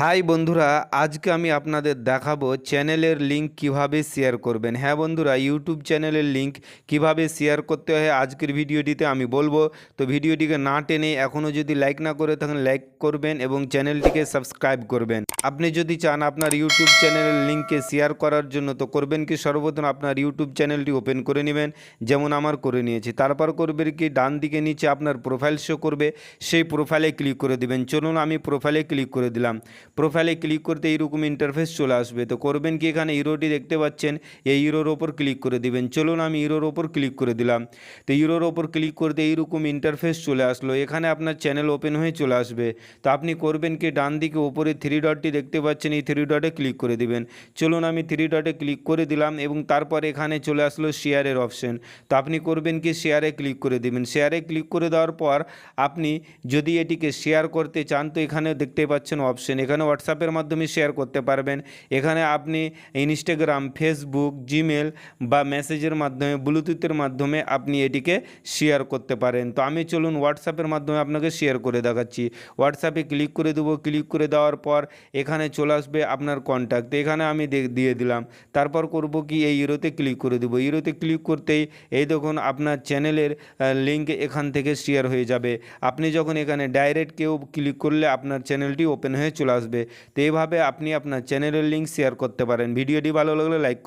High বন্ধুরা, আজকে আমি আপনাদের দেখাবো চ্যানেলের লিংক কীভাবে শেয়ার করবেন। হ্যাঁ বন্ধুরা, ইউটিউব চ্যানেলের লিংক কীভাবে শেয়ার করতে হয় আজকের ভিডিওটিতে আমি বলব। তো ভিডিওটিকে না টেনে এখনও যদি লাইক না করে থাকেন, লাইক করবেন এবং চ্যানেলটিকে সাবস্ক্রাইব করবেন। আপনি যদি চান আপনার ইউটিউব চ্যানেলের লিঙ্ককে শেয়ার করার জন্য, তো করবেন কি? সর্বপ্রথম আপনার ইউটিউব চ্যানেলটি ওপেন করে নেবেন, যেমন আমার করে নিয়েছি। তারপর করবেন কি? ডান দিকে নিচে আপনার প্রোফাইল শো করবে, সেই প্রোফাইলে ক্লিক করে দিবেন। চলুন আমি প্রোফাইলে ক্লিক করে দিলাম। প্রোফাইলে ক্লিক করতে এইরকম ইন্টারফেস চলে আসবে। তো করবেন কি এখানে ইরোটি দেখতে পাচ্ছেন, এই ইরোর ওপর ক্লিক করে দিবেন। চলুন আমি ইরোর ওপর ক্লিক করে দিলাম। তো ইরোর ওপর ক্লিক করতে এইরকম ইন্টারফেস চলে আসলো। এখানে আপনার চ্যানেল ওপেন হয়ে চলে আসবে। তো আপনি করবেন কি, ডান দিকে ওপরে থ্রি ডটটি দেখতে পাচ্ছেন, এই থ্রি ডটে ক্লিক করে দিবেন। চলুন আমি থ্রি ডটে ক্লিক করে দিলাম এবং তারপর এখানে চলে আসলো শেয়ারের অপশন তো আপনি করবেন কি শেয়ারে ক্লিক করে দিবেন। শেয়ারে ক্লিক করে দেওয়ার পর আপনি যদি এটিকে শেয়ার করতে চান, তো এখানে দেখতে পাচ্ছেন অপশন এখানে হোয়াটসঅ্যাপের মাধ্যমে শেয়ার করতে পারবেন। এখানে আপনি ইনস্টাগ্রাম ফেসবুক জিমেল বা মেসেজের মাধ্যমে ব্লুটুথের মাধ্যমে আপনি এটিকে শেয়ার করতে পারেন। তো আমি চলুন হোয়াটসঅ্যাপের মাধ্যমে আপনাকে শেয়ার করে দেখাচ্ছি। হোয়াটসঅ্যাপে ক্লিক করে দেবো। ক্লিক করে দেওয়ার পর এখানে চলে আসবে আপনার কন্ট্যাক্ট এখানে আমি দিয়ে দিলাম। তারপর করব কি? এই ইরোতে ক্লিক করে দেবো। ইরোতে ক্লিক করতেই এই দেখুন আপনার চ্যানেলের লিঙ্ক এখান থেকে শেয়ার হয়ে যাবে। আপনি যখন এখানে ডাইরেক্ট কেউ ক্লিক করলে আপনার চ্যানেলটি ওপেন হয়ে চলে আসবে। তো এভাবে আপনি আপনার চ্যানেলের লিঙ্ক শেয়ার করতে পারেন। ভিডিওটি ভালো লাগলে লাইক